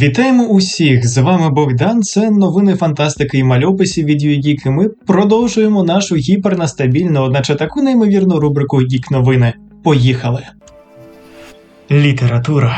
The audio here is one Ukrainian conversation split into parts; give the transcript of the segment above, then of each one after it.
Вітаємо усіх! З вами Богдан. Це новини фантастики і мальописів від UGeek, і Ми продовжуємо нашу гіпернастабільну, одначе таку неймовірну рубрику Гік новини. Поїхали! Література.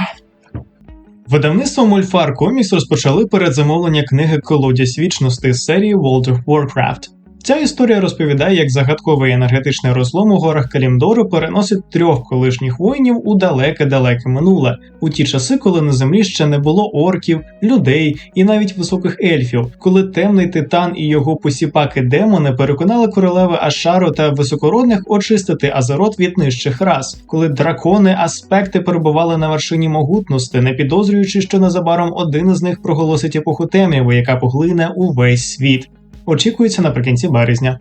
Видавництво Мольфар Комікс розпочали передзамовлення книги Колодязь вічності з серії World of Warcraft. Ця історія розповідає, як загадковий енергетичний розлом у горах Калімдору переносить трьох колишніх воїнів у далеке-далеке минуле, у ті часи, коли на землі ще не було орків, людей і навіть високих ельфів, коли темний титан і його посіпаки демони переконали королеви Ашару та високородних очистити Азерот від нижчих рас, коли дракони аспекти перебували на вершині могутності, не підозрюючи, що незабаром один із них проголосить епоху темряви, яка поглине увесь світ очікується наприкінці березня.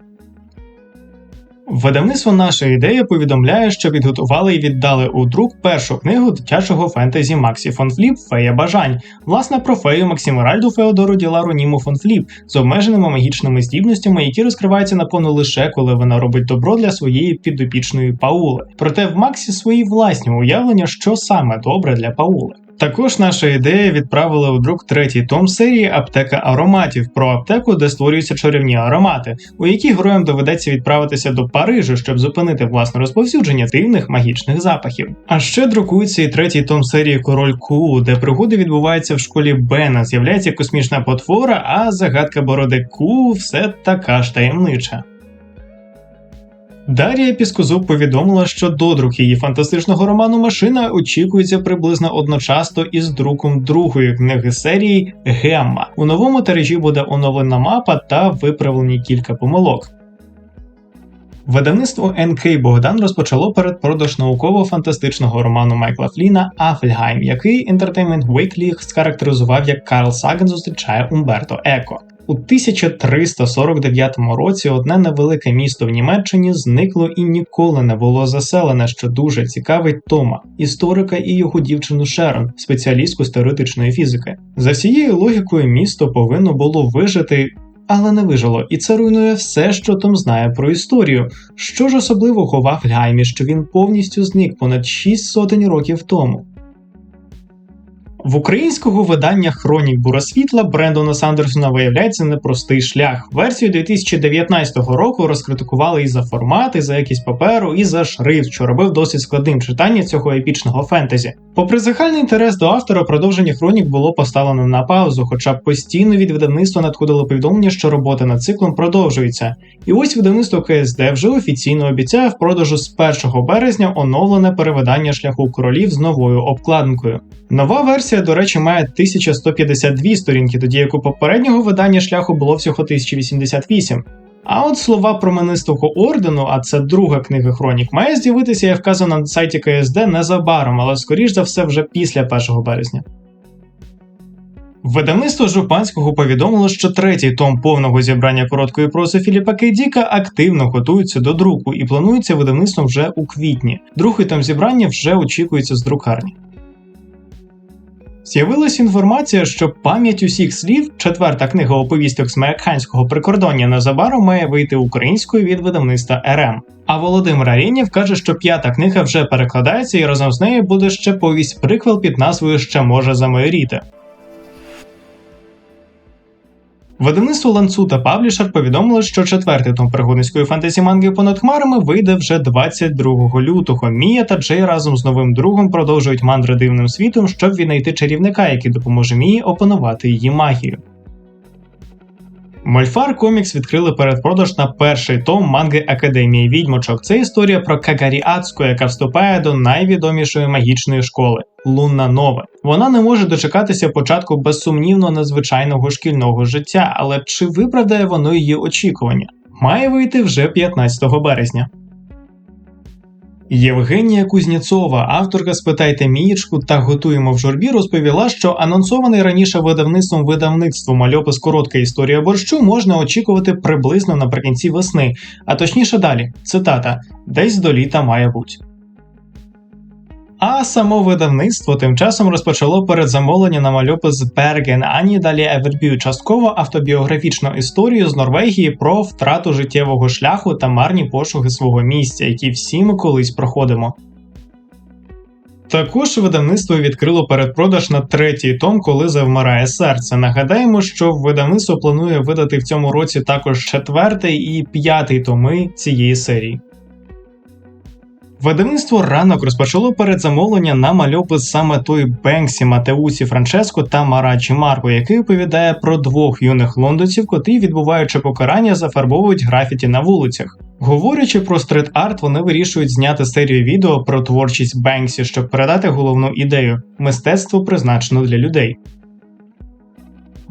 Видавництво наша ідея повідомляє, що підготували і віддали у друк першу книгу дитячого фентезі Максі фон Фліп Фея бажань, власне про фею Максимеральду Феодору Ділару Німу фон Фліп з обмеженими магічними здібностями, які розкриваються наповну лише коли вона робить добро для своєї підопічної Паули. Проте в Максі свої власні уявлення, що саме добре для Паули. Також наша ідея відправила у друк третій том серії Аптека ароматів про аптеку, де створюються чарівні аромати, у якій героям доведеться відправитися до Парижу, щоб зупинити власне розповсюдження дивних магічних запахів. А ще друкується і третій том серії Король Ку, де пригоди відбуваються в школі Бена, з'являється космічна потвора, а загадка бороди Ку все така ж таємнича. Дарія Піскозуб повідомила, що додрук її фантастичного роману Машина очікується приблизно одночасно із друком другої книги серії Гемма. У новому тиражі буде оновлена мапа та виправлені кілька помилок. Видавництво НК Богдан розпочало передпродаж науково-фантастичного роману Майкла Фліна Афельгайм, який Entertainment Weekly схарактеризував як Карл Саген зустрічає Умберто Еко. У 1349 році одне невелике місто в Німеччині зникло і ніколи не було заселене, що дуже цікавить Тома, історика і його дівчину Шерон, спеціалістку з теоретичної фізики. За всією логікою, місто повинно було вижити. Але не вижило, і це руйнує все, що Том знає про історію. Що ж особливого в Афльгаймі, що він повністю зник понад 6 сотень років тому. В українського видання Хронік Буросвітла Брендона Сандерсона виявляється непростий шлях. Версію 2019 року розкритикували і за формат, і за якість паперу, і за шрифт, що робив досить складним читання цього епічного фентезі. Попри загальний інтерес до автора, продовження хронік було поставлено на паузу, хоча постійно від видавництва надходило повідомлення, що робота над циклом продовжується. І ось видавництво КСД вже офіційно обіцяє в продажу з 1 березня оновлене перевидання шляху королів з новою обкладинкою. Нова версія, до речі, має 1152 сторінки, тоді як у попереднього видання шляху було всього 1088. А от слова променистого ордену, а це друга книга хронік, має з'явитися і вказано на сайті КСД незабаром, але скоріш за все вже після 1 березня. Видавництво Жупанського повідомило, що третій том повного зібрання короткої прози Філіпа Кейдіка активно готується до друку і планується видавництвом вже у квітні. Другий том зібрання вже очікується з друкарні. З'явилась інформація, що пам'ять усіх слів, четверта книга оповісток з прикордоння незабаром має вийти українською від видавництва РМ. А Володимир Арєнєв каже, що п'ята книга вже перекладається, і разом з нею буде ще повість приквел під назвою Ще може замайоріти. Видавництво Ланцу та Паблішер повідомили, що четвертий том пригодницької фантазі манги понад хмарами вийде вже 22 лютого. Мія та Джей разом з новим другом продовжують мандри дивним світом, щоб віднайти чарівника, який допоможе Мії опанувати її магію. Мольфар Комікс відкрили передпродаж на перший том манги Академії відьмочок. Це історія про Кагарі Ацку, яка вступає до найвідомішої магічної школи Лунна Нова. Вона не може дочекатися початку безсумнівно незвичайного шкільного життя, але чи виправдає воно її очікування? Має вийти вже 15 березня. Євгенія Кузнєцова, авторка Спитайте Мієчку та готуємо в журбі, розповіла, що анонсований раніше видавництвом видавництво мальопис коротка історія борщу можна очікувати приблизно наприкінці весни, а точніше далі. Цитата: десь до літа має бути. А само видавництво тим часом розпочало передзамовлення на мальопис Берген Ані далі Евербю частково автобіографічну історію з Норвегії про втрату життєвого шляху та марні пошуки свого місця, які всі ми колись проходимо. Також видавництво відкрило передпродаж на третій том, коли завмирає серце. Нагадаємо, що видавництво планує видати в цьому році також четвертий і п'ятий томи цієї серії. Видавництво ранок розпочало передзамовлення на мальопис саме той Бенксі Матеусі Франческо та Марачі Марко, який оповідає про двох юних лондонців, котрі, відбуваючи покарання, зафарбовують графіті на вулицях. Говорячи про стрит-арт, вони вирішують зняти серію відео про творчість Бенксі, щоб передати головну ідею мистецтво призначено для людей.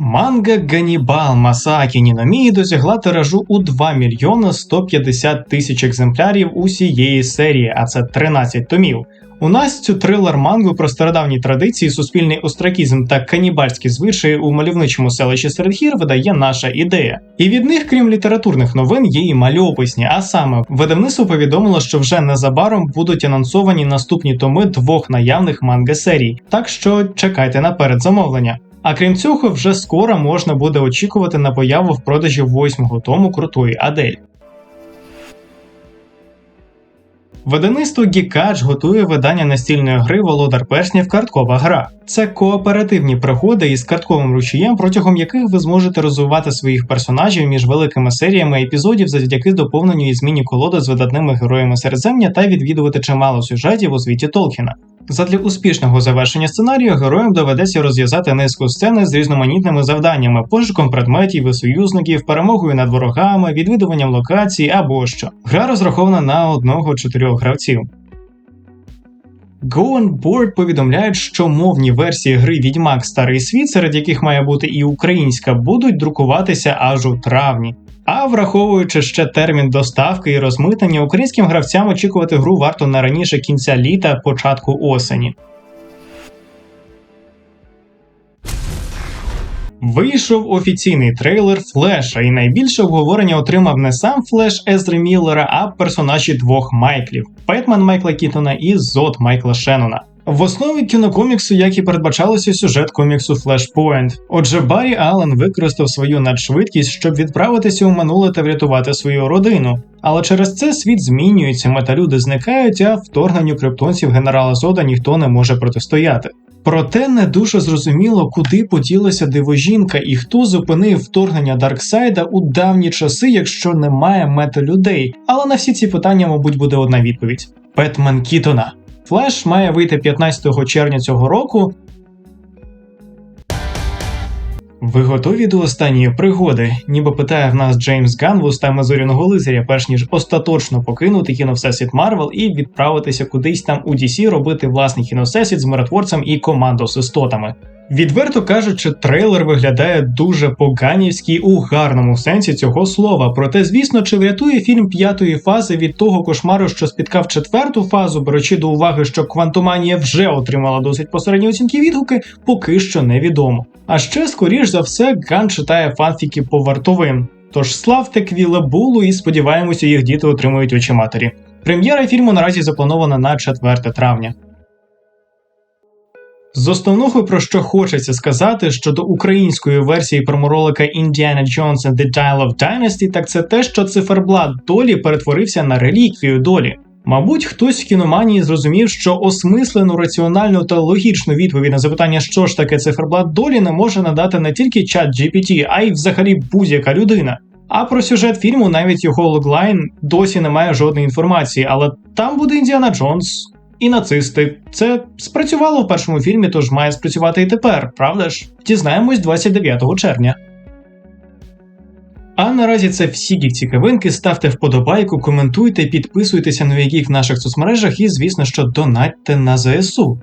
Манга Ганібал Масакі Ніномії досягла тиражу у 2 мільйони 150 тисяч екземплярів усієї серії, а це 13 томів. У нас цю трилер мангу про стародавні традиції, суспільний остракізм та канібальські звичаї у мальовничому селищі серед гір видає наша ідея. І від них, крім літературних новин, є і мальописні. А саме видавництво повідомило, що вже незабаром будуть анонсовані наступні томи двох наявних манга серій. Так що чекайте на передзамовлення. А крім цього, вже скоро можна буде очікувати на появу в продажі восьмого тому крутої Адель. Видавництво Гікач готує видання настільної гри Володар Перснів Карткова гра. Це кооперативні пригоди із картковим ручієм, протягом яких ви зможете розвивати своїх персонажів між великими серіями епізодів завдяки доповненню і зміні колоди з видатними героями Середзем'я та відвідувати чимало сюжетів у світі Толкіна. Задля успішного завершення сценарію героям доведеться розв'язати низку сцени з різноманітними завданнями, пошуком предметів і союзників, перемогою над ворогами, відвідуванням локацій або що. Гра розрахована на одного-чотирьох гравців. Go on Board повідомляють, що мовні версії гри Відьмак Старий Світ, серед яких має бути і українська, будуть друкуватися аж у травні. А враховуючи ще термін доставки і розмитнення, українським гравцям очікувати гру варто не раніше кінця літа, початку осені. Вийшов офіційний трейлер Флеша, і найбільше обговорення отримав не сам Флеш Езри Міллера, а персонажі двох Майклів: Бетмен Майкла Кітона і Зод Майкла Шеннона. В основі кінокоміксу, як і передбачалося, сюжет коміксу Flashpoint. Отже, Баррі Аллен використав свою надшвидкість, щоб відправитися у минуле та врятувати свою родину. Але через це світ змінюється, металюди зникають, а вторгненню криптонців генерала Зода ніхто не може протистояти. Проте не дуже зрозуміло, куди поділася дивожінка і хто зупинив вторгнення Дарксайда у давні часи, якщо немає металюдей. Але на всі ці питання, мабуть, буде одна відповідь: Бетмен Кітона. Флеш має вийти 15 червня цього року. Ви готові до останньої пригоди? Ніби питає в нас Джеймс Ган вустами зоряного лицаря, перш ніж остаточно покинути кіновсесвіт Марвел і відправитися кудись там у DC робити власний кіновсесвіт з миротворцем і командос-істотами. Відверто кажучи, трейлер виглядає дуже поганівський у гарному сенсі цього слова. Проте, звісно, чи врятує фільм п'ятої фази від того кошмару, що спіткав четверту фазу, беручи до уваги, що Квантоманія вже отримала досить посередні оцінки відгуки, поки що невідомо. А ще, скоріш за все, Ган читає фанфіки по вартовим. Тож славте Квіле Булу і сподіваємося, їх діти отримують очі матері. Прем'єра фільму наразі запланована на 4 травня. З основного про що хочеться сказати щодо української версії проморолика Indiana Jones and the Dial of Dynasty, так це те, що циферблат долі перетворився на реліквію долі. Мабуть, хтось в кіноманії зрозумів, що осмислену, раціональну та логічну відповідь на запитання, що ж таке циферблат долі, не може надати не тільки чат GPT, а й взагалі будь-яка людина. А про сюжет фільму навіть його логлайн досі немає жодної інформації, але там буде Індіана Джонс і нацисти. Це спрацювало в першому фільмі, тож має спрацювати і тепер, правда ж? Дізнаємось 29 червня. А наразі це всі гік цікавинки. Ставте вподобайку, коментуйте, підписуйтеся на Гік в наших соцмережах і, звісно, що донатьте на ЗСУ.